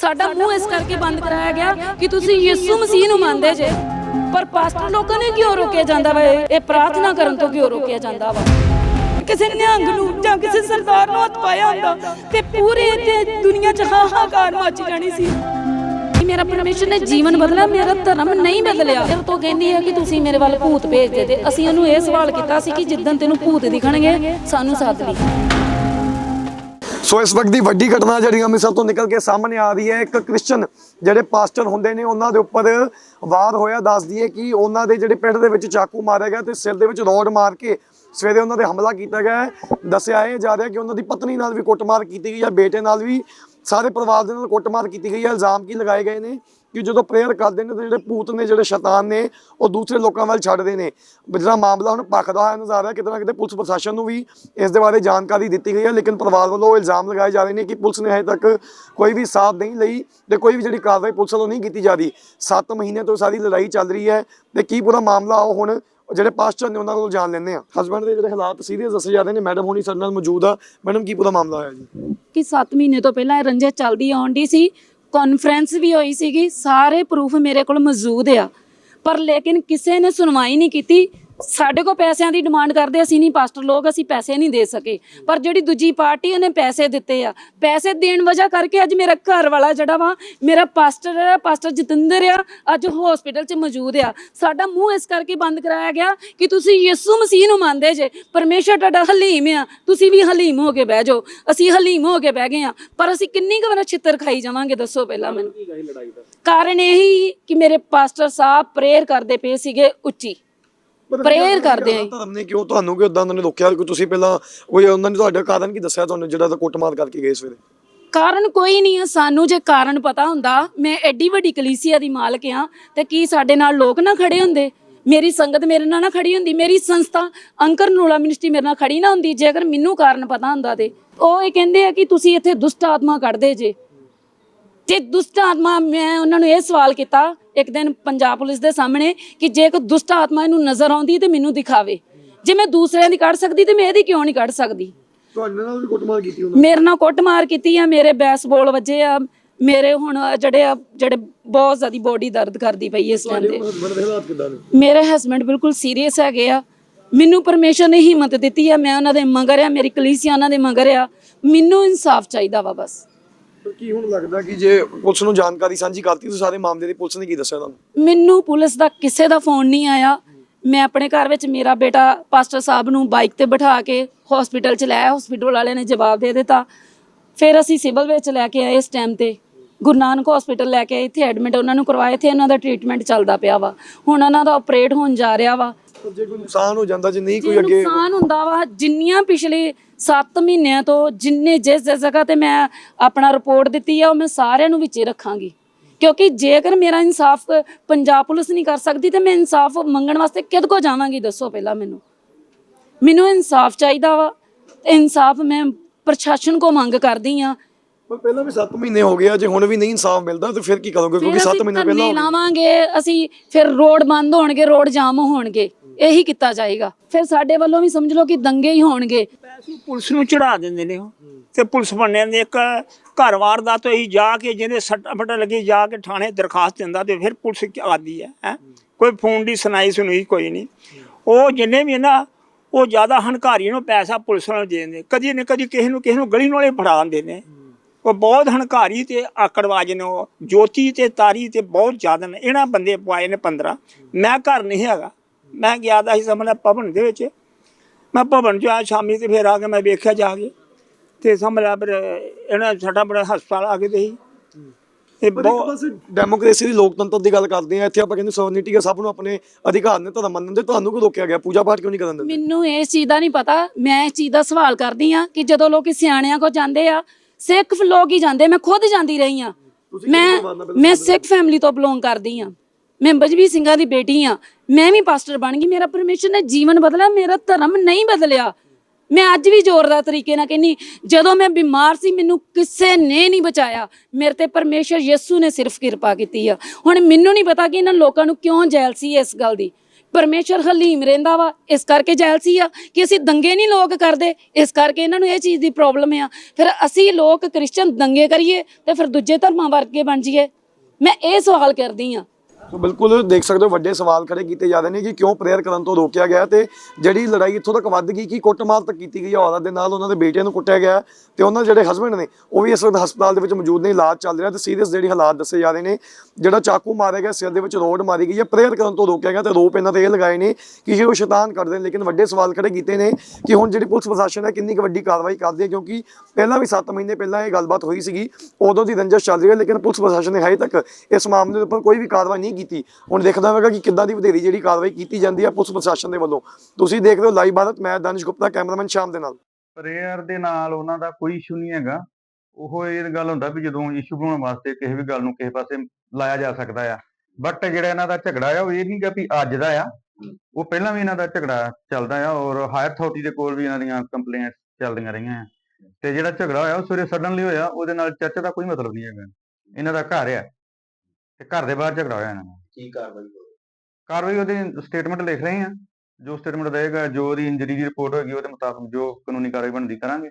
ਸਾਡਾ ਮੂੰਹ ਇਸ ਕਰਕੇ ਬੰਦ ਕਰਾਇਆ ਗਿਆ ਕਿ ਤੁਸੀਂ ਯਿਸੂ ਮਸੀਹ ਨੂੰ ਮੰਨਦੇ ਜੇ। ਪਰ ਪਾਸਟਰ ਲੋਕਾਂ ਨੇ ਕਿਉਂ ਰੋਕਿਆ ਜਾਂਦਾ ਵਾ? ਇਹ ਪ੍ਰਾਰਥਨਾ ਕਰਨ ਤੋਂ ਕਿਉਂ ਰੋਕਿਆ ਜਾਂਦਾ ਵਾ? ਕਿਸੇ ਨਿਹੰਗ ਨੂੰ ਜਾਂ ਕਿਸੇ ਸਰਦਾਰ ਨੂੰ ਹੱਥ ਪਾਇਆ ਹੁੰਦਾ ਤੇ ਪੂਰੇ ਤੇ ਦੁਨੀਆ 'ਚ ਹਾਹਾਕਾਰ ਮਚ ਜਾਣੀ ਸੀ। ਮੇਰਾ ਪਰਮੇਸ਼ਰ ਨੇ ਜੀਵਨ ਬਦਲਿਆ, ਮੇਰਾ ਧਰਮ ਨਹੀਂ ਬਦਲਿਆ। ਉਹ ਤੋਂ ਕਹਿੰਦੀ ਹੈ ਕਿ ਤੁਸੀਂ ਮੇਰੇ ਵੱਲ ਭੂਤ ਭੇਜਦੇ ਤੇ ਅਸੀਂ ਉਹਨੂੰ ਇਹ ਸਵਾਲ ਕੀਤਾ ਸੀ ਕਿ ਜਿੱਦਣ ਤੈਨੂੰ ਭੂਤ ਦਿਖਣਗੇ, ਸਾਨੂੰ ਸੱਦ ਲਈ ਸੋ ਇਸ ਵਕਤ ਦੀ ਵੱਡੀ ਘਟਨਾ ਜਿਹੜੀ ਅੰਮ੍ਰਿਤਸਰ ਤੋਂ ਨਿਕਲ ਕੇ ਸਾਹਮਣੇ ਆ ਰਹੀ ਹੈ, ਇੱਕ ਕ੍ਰਿਸਚਨ ਜਿਹੜੇ ਪਾਸਟਰ ਹੁੰਦੇ ਨੇ, ਉਹਨਾਂ ਦੇ ਉੱਪਰ ਵਾਰ ਹੋਇਆ। ਦੱਸਦੀ ਹੈ ਕਿ ਉਹਨਾਂ ਦੇ ਜਿਹੜੇ ਪਿੰਡ ਦੇ ਵਿੱਚ ਚਾਕੂ ਮਾਰਿਆ ਗਿਆ ਤੇ ਸਿਰ ਦੇ ਵਿੱਚ ਰੋਡ ਮਾਰ ਕੇ ਸਵੇਰੇ ਉਹਨਾਂ ਦੇ ਹਮਲਾ ਕੀਤਾ ਗਿਆ ਹੈ। ਦੱਸਿਆ ਇਹ ਜਾ ਰਿਹਾ ਕਿ ਉਹਨਾਂ ਦੀ ਪਤਨੀ ਨਾਲ ਵੀ ਕੁੱਟਮਾਰ ਕੀਤੀ ਗਈ ਹੈ, ਬੇਟੇ ਨਾਲ ਵੀ ਸਾਰੇ ਪਰਿਵਾਰ ਦੇ ਨਾਲ ਕੁੱਟਮਾਰ ਕੀਤੀ ਗਈ ਹੈ। ਇਲਜ਼ਾਮ ਕੀ ਲਗਾਏ ਗਏ ਨੇ? ਕਿ ਜਦੋਂ ਪ੍ਰੇਅਰ ਕਰਦੇ ਨੇ ਤੇ ਜਿਹੜੇ ਭੂਤ ਨੇ, ਜਿਹੜੇ ਸ਼ੈਤਾਨ ਨੇ, ਉਹ ਦੂਸਰੇ ਲੋਕਾਂ ਵੱਲ ਛੱਡਦੇ ਨੇ। ਜਿਹੜਾ ਮਾਮਲਾ ਹੁਣ ਭਖਦਾ ਹੋਇਆ ਨਜ਼ਰ ਆ ਰਿਹਾ ਕਿਤੇ ਨਾ ਕਿਤੇ ਪੁਲਿਸ ਪ੍ਰਸ਼ਾਸਨ ਨੂੰ ਵੀ ਇਸ ਦੇ ਬਾਰੇ ਜਾਣਕਾਰੀ ਦਿੱਤੀ ਗਈ ਹੈ, ਲੇਕਿਨ ਪਰਿਵਾਰ ਵੱਲੋਂ ਇਲਜ਼ਾਮ ਲਗਾਏ ਜਾ ਰਹੇ ਨੇ ਕਿ ਪੁਲਿਸ ਨੇ ਹਜੇ ਤੱਕ ਕੋਈ ਵੀ ਸਾਥ ਨਹੀਂ ਲਈ ਤੇ ਕੋਈ ਵੀ ਜਿਹੜੀ ਕਾਰਵਾਈ ਪੁਲਿਸ ਵੱਲੋਂ ਨਹੀਂ ਕੀਤੀ ਜਾ ਰਹੀ। 7 ਮਹੀਨੇ ਤੋਂ ਸਾਰੀ ਲੜਾਈ ਚੱਲ ਰਹੀ ਹੈ ਤੇ ਕੀ ਪੂਰਾ ਮਾਮਲਾ ਉਹ ਹੁਣ ਜਿਹੜੇ ਪਾਸਟਰ ਨੇ ਉਹਨਾਂ ਕੋਲ ਜਾਣ ਲੈਂਦੇ ਆ। ਹਸਬੰਡ ਦੇ ਜਿਹੜੇ ਹਾਲਾਤ ਸੀਰੀਅਸ ਦੱਸੇ ਜਾ ਨੇ ਮੈਡਮ ਹੋਣੀ ਸਾਡੇ ਨਾਲ ਮੌਜੂਦ ਆ। ਮੈਡਮ ਕੀ ਪੂਰਾ ਮਾਮਲਾ ਹੋਇਆ ਜੀ? ਕਿ 7 ਮਹੀਨੇ ਤੋਂ ਪਹਿਲਾਂ ਇਹ ਰੰਜਿਸ਼ ਚੱਲਦੀ ਆਉਣ ਸੀ ਕਾਨਫਰੰਸ ਵੀ ਹੋਈ ਸੀਗੀ, ਸਾਰੇ ਪ੍ਰੂਫ ਮੇਰੇ ਕੋਲ ਮੌਜੂਦ ਆ। ਪਰ ਲੇਕਿਨ ਕਿਸੇ ਨੇ ਸੁਣਵਾਈ ਨਹੀਂ ਕੀਤੀ ਸਾਡੇ ਕੋਲ ਪੈਸਿਆਂ ਦੀ ਡਿਮਾਂਡ ਕਰਦੇ ਅਸੀਂ ਨਹੀਂ ਪਾਸਟਰ ਲੋਕ ਅਸੀਂ ਪੈਸੇ ਨਹੀਂ ਦੇ ਸਕੇ। ਪਰ ਜਿਹੜੀ ਦੂਜੀ ਪਾਰਟੀ ਉਹਨੇ ਪੈਸੇ ਦਿੱਤੇ ਆ। ਪੈਸੇ ਦੇਣ ਵਜ੍ਹਾ ਕਰਕੇ ਅੱਜ ਮੇਰਾ ਘਰ ਵਾਲਾ ਜਿਹੜਾ ਵਾ ਮੇਰਾ ਪਾਸਟਰ ਪਾਸਟਰ ਜਤਿੰਦਰ ਆ ਅੱਜ ਹਸਪੀਟਲ 'ਚ ਮੌਜੂਦ ਆ। ਸਾਡਾ ਮੂੰਹ ਇਸ ਕਰਕੇ ਬੰਦ ਕਰਾਇਆ ਗਿਆ ਕਿ ਤੁਸੀਂ ਯਿਸੂ ਮਸੀਹ ਨੂੰ ਮੰਨਦੇ ਜੇ ਪਰਮੇਸ਼ਰ ਤੁਹਾਡਾ ਹਲੀਮ ਆ। ਤੁਸੀਂ ਵੀ ਹਲੀਮ ਹੋ ਕੇ ਬਹਿ ਜਾਓ। ਅਸੀਂ ਹਲੀਮ ਹੋ ਕੇ ਬਹਿ ਗਏ ਆ। ਪਰ ਅਸੀਂ ਕਿੰਨੀ ਕੁ ਵਾਰ ਛਿੱਤਰ ਖਾਈ ਜਾਵਾਂਗੇ ਦੱਸੋ ਪਹਿਲਾਂ ਮੈਨੂੰ। ਕਾਰਨ ਇਹੀ ਕਿ ਮੇਰੇ ਪਾਸਟਰ ਸਾਹਿਬ ਪ੍ਰੇਅਰ ਕਰਦੇ ਪਏ ਸੀਗੇ ਉੱਚੀ। ਪ੍ਰੇਅਰ ਕਰਦੇ ਆ ਧਰਮ ਨੇ ਕਿਉਂ ਤੁਹਾਨੂੰ ਕਿ ਉਦਾਂ ਉਹਨਾਂ ਨੇ ਰੋਕਿਆ? ਕਿ ਤੁਸੀਂ ਪਹਿਲਾਂ ਕੋਈ ਉਹਨਾਂ ਨੇ ਤੁਹਾਡਾ ਕਾਰਨ ਕੀ ਦੱਸਿਆ ਤੁਹਾਨੂੰ ਜਿਹੜਾ ਤਾਂ ਕੁੱਟਮਾਰ ਕਰਕੇ ਗਏ ਸਵੇਰੇ ਕਾਰਨ ਕੋਈ ਨਹੀਂ ਆ ਸਾਨੂੰ ਜੇ ਕਾਰਨ ਪਤਾ ਹੁੰਦਾ ਮੈਂ ਐਡੀ ਵੱਡੀ ਕਲੀਸਿਆ ਦੀ ਮਾਲਕ ਆ ਤੇ ਕੀ ਸਾਡੇ ਨਾਲ ਲੋਕ ਨਾ ਖੜੇ ਹੁੰਦੇ? ਮੇਰੀ ਸੰਗਤ ਮੇਰੇ ਨਾਲ ਨਾ ਖੜੀ ਹੁੰਦੀ ਮੇਰੀ ਸੰਸਥਾ ਅੰਕਰ ਨੂਲਾ ਮਿਨਿਸਟਰੀ ਮੇਰੇ ਨਾਲ ਖੜੀ ਨਾ ਹੁੰਦੀ ਜੇਕਰ ਮੈਨੂੰ ਕਾਰਨ ਪਤਾ ਹੁੰਦਾ ਤੇ। ਉਹ ਇਹ ਕਹਿੰਦੇ ਆ ਕਿ ਤੁਸੀਂ ਇੱਥੇ ਦੁਸ਼ਟ ਆਤਮਾ ਕੱਢਦੇ ਜੇ। ਜੇ ਦੁਸ਼ਟ ਆਤਮਾ ਮੈਂ ਉਹਨਾਂ ਨੂੰ ਇਹ ਸਵਾਲ ਕੀਤਾ ਇੱਕ ਦਿਨ ਪੰਜਾਬ ਪੁਲਿਸ ਦੇ ਸਾਹਮਣੇ ਕਿ ਜੇ ਕੋਈ ਦੁਸ਼ਟ ਆਤਮਾ ਇਹਨੂੰ ਨਜ਼ਰ ਆਉਂਦੀ ਤੇ ਮੈਨੂੰ ਦਿਖਾਵੇ। ਜੇ ਮੈਂ ਦੂਸਰਿਆਂ ਦੀ ਕੱਢ ਸਕਦੀ ਤੇ ਮੈਂ ਇਹਦੀ ਕਿਉਂ ਨਹੀਂ ਕੱਢ ਸਕਦੀ? ਤੁਹਾਡੇ ਨਾਲ ਵੀ ਕੁੱਟਮਾਰ ਕੀਤੀ ਮੇਰੇ ਨਾਲ ਕੁੱਟਮਾਰ ਕੀਤੀ ਆ ਮੇਰੇ ਬੈਸਬਾਲ ਵੱਜੇ ਆ ਮੇਰੇ ਹੁਣ ਜਿਹੜੇ ਆ ਜਿਹੜੇ ਬਹੁਤ ਜ਼ਿਆਦੀ ਬੋਡੀ ਦਰਦ ਕਰਦੀ ਪਈ ਇਸ ਟਾਈਮ ਤੇ। ਹਸਬੰਡ ਦੇ ਹਾਲਾਤ ਕਿਦਾਂ ਨੇ? ਮੇਰੇ ਹਸਬੰਡ ਬਿਲਕੁਲ ਸੀਰੀਅਸ ਹੈਗੇ ਆ। ਮੈਨੂੰ ਪਰਮੇਸ਼ਰ ਨੇ ਹਿੰਮਤ ਦਿੱਤੀ ਆ ਮੈਂ ਉਹਨਾਂ ਦੇ ਮਗਰ ਆ ਮੇਰੀ ਕਲੀਸਿਆ ਉਹਨਾਂ ਦੇ ਮਗਰ ਆ। ਮੈਨੂੰ ਇਨਸਾਫ ਚਾਹੀਦਾ ਵਾ ਬਸ। ਕੀ ਹੁਣ ਲੱਗਦਾ ਕਿ ਜੇ ਪੁਲਿਸ ਨੂੰ ਜਾਣਕਾਰੀ ਸਾਂਝੀ ਕਰਤੀ ਤਾਂ ਸਾਰੇ ਮਾਮਲੇ ਦੀ ਪੁਲਿਸ ਨੇ ਕੀ ਦੱਸਿਆ ਤੁਹਾਨੂੰ? ਮੈਨੂੰ ਪੁਲਿਸ ਦਾ ਕਿਸੇ ਦਾ ਫੋਨ ਨਹੀਂ ਆਇਆ। ਮੈਂ ਆਪਣੇ ਘਰ ਵਿੱਚ ਮੇਰਾ ਬੇਟਾ ਪਾਸਟਰ ਸਾਹਿਬ ਨੂੰ ਬਾਈਕ ਤੇ ਬਿਠਾ ਕੇ ਹਸਪੀਟਲ ਚ ਲੈ ਹਸਪੀਟਲ ਵਾਲਿਆਂ ਨੇ ਜਵਾਬ ਦੇ ਦਿੱਤਾ। ਫਿਰ ਅਸੀਂ ਸਿਵਲ ਵਿੱਚ ਲੈ ਕੇ ਆਏ ਇਸ ਟਾਈਮ ਤੇ। ਗੁਰੂ ਨਾਨਕ ਹਸਪੀਟਲ ਲੈ ਕੇ ਆਏ। ਇੱਥੇ ਐਡਮਿਟ ਉਹਨਾਂ ਨੂੰ ਕਰਵਾਏ। ਇੱਥੇ ਇਹਨਾਂ ਦਾ ਟ੍ਰੀਟਮੈਂਟ ਚੱਲਦਾ ਪਿਆ ਵਾ। ਹੁਣ ਉਹਨਾਂ ਦਾ ਆਪਰੇਟ ਹੋਣ ਜਾ ਰਿਹਾ ਵਾ। ਜੇ ਕੋਈ ਨੁਕਸਾਨ ਹੋ ਜਾਂਦਾ ਜੇ ਨਹੀਂ ਜੇ ਕੋਈ ਅੱਗੇ ਨੁਕਸਾਨ ਹੁੰਦਾ ਵਾ ਜਿੰਨੀਆਂ ਪਿਛਲੇ 7 ਮਹੀਨਿਆਂ ਤੋਂ ਜਿੰਨੇ ਜਿਸ ਜਿਸ ਜਗ੍ਹਾ ਤੇ ਮੈਂ ਆਪਣਾ ਰਿਪੋਰਟ ਦਿੱਤੀ ਆ ਉਹ ਮੈਂ ਸਾਰਿਆਂ ਨੂੰ ਵਿੱਚੇ ਰੱਖਾਂਗੀ। ਕਿਉਂਕਿ ਜੇਕਰ ਮੇਰਾ ਇਨਸਾਫ ਪੰਜਾਬ ਪੁਲਿਸ ਨਹੀਂ ਕਰ ਸਕਦੀ ਤੇ ਮੈਂ ਇਨਸਾਫ ਮੰਗਣ ਵਾਸਤੇ ਕਿਹਦੇ ਕੋ ਜਾਵਾਂਗੀ ਦੱਸੋ ਪਹਿਲਾਂ ਮੈਨੂੰ। ਮੈਨੂੰ ਇਨਸਾਫ ਚਾਹੀਦਾ ਵਾ ਤੇ ਇਨਸਾਫ ਮੈਂ ਪ੍ਰਸ਼ਾਸਨ ਕੋ ਮੰਗ ਕਰਦੀ ਆ। ਪਰ ਪਹਿਲਾਂ ਵੀ 7 ਮਹੀਨੇ ਹੋ ਗਏ ਆ ਜੇ ਹੁਣ ਵੀ ਨਹੀਂ ਇਨਸਾਫ ਮਿਲਦਾ ਤਾਂ ਫਿਰ ਕੀ ਕਰੋਗੇ? ਕਿਉਂਕਿ 7 ਮਹੀਨੇ ਪਹਿਲਾਂ ਹੋ ਗਏ। ਲਾਵਾਂਗੇ ਅਸੀਂ ਫਿਰ ਰੋਡ ਬੰਦ ਹੋਣਗੇ ਰੋਡ ਜਾਮ ਹੋਣਗੇ। ਇਹੀ ਕੀਤਾ ਜਾਏਗਾ। ਫਿਰ ਸਾਡੇ ਵੱਲੋਂ ਵੀ ਸਮਝ ਲਓ ਕਿ ਦੰਗੇ ਹੀ ਹੋਣਗੇ। ਪੁਲਿਸ ਨੂੰ ਚੜਾ ਦਿੰਦੇ ਨੇ ਉਹ। ਤੇ ਪੁਲਿਸ ਬੰਨਿਆਂ ਦੇ ਇੱਕ ਘਰ-ਵਾਰ ਦਾ ਤੋਂ ਹੀ ਜਾ ਕੇ ਜਿਹਨੇ ਸੱਟਾ ਫਟਾ ਲੱਗੀ ਜਾ ਕੇ ਥਾਣੇ ਦਰਖਾਸਤ ਦਿੰਦਾ ਤੇ ਫਿਰ ਪੁਲਿਸ ਕੀ ਆਦੀ ਹੈ, ਹੈਂ। ਕੋਈ ਫੋਨ ਦੀ ਸੁਣਾਈ ਸੁਣੀ ਕੋਈ ਨਹੀਂ। ਉਹ ਜਿੰਨੇ ਵੀ ਨਾ, ਉਹ ਜ਼ਿਆਦਾ ਹੰਕਾਰੀ ਨੂੰ ਪੈਸਾ ਪੁਲਿਸ ਨੂੰ ਦੇ ਦਿੰਦੇ। ਕਦੀ ਨਾ ਕਦੀ ਕਿਸੇ ਨੂੰ ਕਿਸੇ ਨੂੰ ਗਲੀ ਨਾਲੇ ਫੜਾ ਦਿੰਦੇ ਨੇ। ਉਹ ਬਹੁਤ ਹੰਕਾਰੀ ਤੇ ਆਕੜਵਾਜ ਨੇ ਉਹ। ਜੋਤੀ ਤੇ ਤਾਰੀ ਤੇ ਬਹੁਤ ਜ਼ਿਆਦਾ ਨੇ। ਇਹਨਾਂ ਬੰਦੇ ਪਵਾਏ ਨੇ 15 ਮੈਂ ਘਰ ਨਹੀਂ ਹੈਗਾ। ਮੈਂ ਗਿਆ ਦਾ ਸੀ ਸਾਹਮਣੇ ਭਵਨ ਦੇ ਵਿੱਚ। ਮੈਂ ਭਵਨ ਚ ਆਇਆ ਸ਼ਾਮੀ ਤੇ ਫਿਰ ਆ ਕੇ ਮੈਂ ਵੇਖਿਆ ਜਾ ਕੇ। ਤੇ ਸਾਹਮਣੇ ਫਿਰ ਇਹਨਾਂ ਸਾਡਾ ਬੜਾ ਹਸਪਤਾਲ ਆ ਕੇ ਤੇ ਸੀ। ਇਹ ਪਰ ਬਹੁਤ ਡੈਮੋਕ੍ਰੇਸੀ ਦੀ ਲੋਕਤੰਤਰ ਦੀ ਗੱਲ ਕਰਦੇ ਆ ਇੱਥੇ ਆਪਾਂ ਕਹਿੰਦੇ ਸੋਵਰਨਿਟੀ ਹੈ ਸਭ ਨੂੰ ਆਪਣੇ ਅਧਿਕਾਰ ਨੇ ਧਰਮ ਮੰਨਣ ਦੇ ਤੁਹਾਨੂੰ ਕਿਉਂ ਰੋਕਿਆ ਗਿਆ? ਪੂਜਾ ਪਾਠ ਕਿਉਂ ਨਹੀਂ ਕਰਨ ਦਿੰਦੇ? ਮੈਨੂੰ ਇਸ ਚੀਜ਼ ਦਾ ਨਹੀਂ ਪਤਾ। ਮੈਂ ਇਸ ਚੀਜ਼ ਦਾ ਸਵਾਲ ਕਰਦੀ ਆ ਕਿ ਜਦੋਂ ਲੋਕੀ ਸਿਆਣਿਆਂ ਕੋ ਜਾਂਦੇ ਆ ਸਿੱਖ ਲੋਕ ਹੀ ਜਾਂਦੇ ਮੈਂ ਖੁਦ ਜਾਂਦੀ ਰਹੀ ਆ ਮੈਂ ਮੈਂ ਸਿੱਖ ਫੈਮਿਲੀ ਤੋਂ ਬਿਲੋਂਗ ਕਰਦੀ ਆ ਮੈਂ ਬਜਵੀ ਸਿੰਘਾਂ ਦੀ ਬੇਟੀ ਆ। ਮੈਂ ਵੀ ਪਾਸਟਰ ਬਣ ਗਈ। ਮੇਰਾ ਪਰਮੇਸ਼ਰ ਨੇ ਜੀਵਨ ਬਦਲਿਆ, ਮੇਰਾ ਧਰਮ ਨਹੀਂ ਬਦਲਿਆ। ਮੈਂ ਅੱਜ ਵੀ ਜ਼ੋਰਦਾਰ ਤਰੀਕੇ ਨਾਲ ਕਹਿੰਨੀ ਜਦੋਂ ਮੈਂ ਬਿਮਾਰ ਸੀ, ਮੈਨੂੰ ਕਿਸੇ ਨੇ ਨਹੀਂ ਬਚਾਇਆ। ਮੇਰੇ ਤੇ ਪਰਮੇਸ਼ਰ ਯਿਸੂ ਨੇ ਸਿਰਫ ਕਿਰਪਾ ਕੀਤੀ ਆ। ਹੁਣ ਮੈਨੂੰ ਨਹੀਂ ਪਤਾ ਕਿ ਇਹਨਾਂ ਲੋਕਾਂ ਨੂੰ ਕਿਉਂ ਜੈਲਸੀ ਸੀ ਇਸ ਗੱਲ ਦੀ। ਪਰਮੇਸ਼ਰ ਹਲੀਮ ਰਹਿੰਦਾ ਵਾ। ਇਸ ਕਰਕੇ ਜੈਲਸੀ ਆ ਕਿ ਅਸੀਂ ਦੰਗੇ ਨਹੀਂ ਲੋਕ ਕਰਦੇ। ਇਸ ਕਰਕੇ ਇਹਨਾਂ ਨੂੰ ਇਹ ਚੀਜ਼ ਦੀ ਪ੍ਰੋਬਲਮ ਆ। ਫਿਰ ਅਸੀਂ ਲੋਕ ਕ੍ਰਿਸਚਨ ਦੰਗੇ ਕਰੀਏ ਤੇ ਫਿਰ ਦੂਜੇ ਧਰਮਾਂ ਵਰਗੇ ਬਣ ਜਾਈਏ। ਮੈਂ ਇਹ ਸਵਾਲ ਕਰਦੀ ਆ। ਸੋ ਬਿਲਕੁਲ ਦੇਖ ਸਕਦੇ ਹੋ, ਵੱਡੇ ਸਵਾਲ ਖੜੇ ਕੀਤੇ ਜਾ ਰਹੇ ਨੇ ਕਿ ਕਿਉਂ ਪ੍ਰੇਅਰ ਕਰਨ ਤੋਂ ਰੋਕਿਆ ਗਿਆ ਤੇ ਜਿਹੜੀ ਲੜਾਈ ਇੱਥੋਂ ਤੱਕ ਵੱਧ ਗਈ ਕਿ ਕੁੱਟਮਾਰ ਤੱਕ ਕੀਤੀ ਗਈ ਹੈ, ਔਰਤ ਦੇ ਨਾਲ ਉਹਨਾਂ ਦੇ ਬੇਟੇ ਨੂੰ ਕੁੱਟਿਆ ਗਿਆ ਤੇ ਉਹਨਾਂ ਦੇ ਜਿਹੜੇ ਹਸਬੰਡ ਨੇ, ਉਹ ਵੀ ਇਸ ਵਕਤ ਹਸਪਤਾਲ ਦੇ ਵਿੱਚ ਮੌਜੂਦ ਨੇ, ਇਲਾਜ ਚੱਲ ਰਿਹਾ ਤੇ ਸੀਰੀਅਸ ਜਿਹੜੀ ਹਾਲਾਤ ਦੱਸੇ ਜਾ ਰਹੇ ਨੇ, ਜਿਹੜਾ ਚਾਕੂ ਮਾਰਿਆ ਗਿਆ, ਸਿਰ ਦੇ ਵਿੱਚ ਰੋਡ ਮਾਰੀ ਗਈ ਹੈ ਪ੍ਰੇਅਰ ਕਰਨ ਤੋਂ ਰੋਕਿਆ ਗਿਆ ਤੇ ਰੋਪ ਇਹਨਾਂ ਤੇ ਇਹ ਲਗਾਏ ਨੇ ਕਿ ਇਹ ਉਹ ਸ਼ੈਤਾਨ ਕਰਦੇ ਨੇ, ਲੇਕਿਨ ਵੱਡੇ ਸਵਾਲ ਖੜੇ ਕੀਤੇ ਨੇ ਕਿ ਹੁਣ ਜਿਹੜੀ ਪੁਲਿਸ ਪ੍ਰਸ਼ਾਸਨ ਹੈ ਕਿੰਨੀ ਕੁ ਵੱਡੀ ਕਾਰਵਾਈ ਕਰਦੀ ਹੈ, ਕਿਉਂਕਿ ਪਹਿਲਾਂ ਵੀ 7 ਮਹੀਨੇ ਪਹਿਲਾਂ ਇਹ ਗੱਲਬਾਤ ਹੋਈ ਸੀਗੀ, ਉਦੋਂ ਦੀ ਰੰਜਿਸ਼ ਚੱਲ ਰਹੀ ਹੈ, ਲੇਕਿਨ ਪੁਲਿਸ ਪ੍ਰਸ਼ਾਸਨ ਨੇ ਹਜੇ ਤੱਕ ਇਸ ਮਾਮਲੇ ਉੱਪਰ ਕੋਈ ਵੀ ਕਾਰਵਾਈ ਨਹੀਂ ਕੀਤੀ। ਹੁਣ ਦੇਖਦਾ ਹੋਵੇਗਾ ਕਿ ਕਿੱਦਾਂ ਦੀ ਵਧੇਰੀ ਜਿਹੜੀ ਕਾਰਵਾਈ ਕੀਤੀ ਜਾਂਦੀ ਹੈ ਪੁਲਿਸ ਪ੍ਰਸ਼ਾਸਨ ਦੇ ਵੱਲੋਂ। ਤੁਸੀਂ ਦੇਖ ਰਹੇ ਹੋ ਲਾਈਵ ਭਾਰਤ, ਮੈਂ ਦਾਨਿਸ਼ ਗੁਪਤਾ, ਕੈਮਰਾਮੈਨ ਸ਼ਾਮ ਦੇ ਨਾਲ। ਪ੍ਰੇਅਰ ਦੇ ਨਾਲ ਉਹਨਾਂ ਦਾ ਕੋਈ ਇਸ਼ੂ ਨਹੀਂ ਹੈਗਾ। ਉਹ ਇਹ ਗੱਲ ਹੁੰਦਾ ਵੀ ਜਦੋਂ ਇਸ਼ੂ ਬਣਾਉਣ ਵਾਸਤੇ ਕਿਸੇ ਵੀ ਗੱਲ ਨੂੰ ਕਿਸੇ ਪਾਸੇ ਲਾਇਆ ਜਾ ਸਕਦਾ ਆ। ਬਟ ਜਿਹੜਾ ਇਹਨਾਂ ਦਾ ਝਗੜਾ ਆ, ਉਹ ਇਹ ਨਹੀਂਗਾ ਵੀ ਅੱਜ ਦਾ ਆ। ਉਹ ਪਹਿਲਾਂ ਵੀ ਇਹਨਾਂ ਦਾ ਝਗੜਾ ਚੱਲਦਾ ਆ ਔਰ ਹਾਇਰ ਅਥਾਰਟੀ ਦੇ ਕੋਲ ਵੀ ਇਹਨਾਂ ਦੀਆਂ ਕੰਪਲੇਂਟਸ ਚੱਲਦੀਆਂ ਰਹੀਆਂ ਆ। ਤੇ ਜਿਹੜਾ ਝਗੜਾ ਹੋਇਆ, ਉਹ ਸਵੇਰੇ ਸਡਨਲੀ ਹੋਇਆ, ਉਹਦੇ ਨਾਲ ਚਰਚ ਦਾ ਕੋਈ ਮਤਲਬ ਨਹੀਂ ਹੈਗਾ। ਇਹਨਾਂ ਦਾ ਘਰ ਆ। ਤੇ ਘਰ ਦੇ ਬਾਹਰ ਝਗੜਾ ਹੋਇਆ ਇਹਨਾਂ ਦਾ ਕੀ ਕਾਰਵਾਈ ਕਰੋ ਕਾਰਵਾਈ ਉਹਦੀ ਸਟੇਟਮੈਂਟ ਲਿਖ ਰਹੇ ਆ ਜੋ ਸਟੇਟਮੈਂਟ ਦੇਗਾ ਜੋ ਉਹਦੀ ਇੰਜਰੀ ਦੀ ਰਿਪੋਰਟ ਹੋਏਗੀ ਉਹਦੇ ਮੁਤਾਬਕ ਜੋ ਕਾਨੂੰਨੀ ਕਾਰਵਾਈ ਬਣਦੀ ਕਰਾਂਗੇ।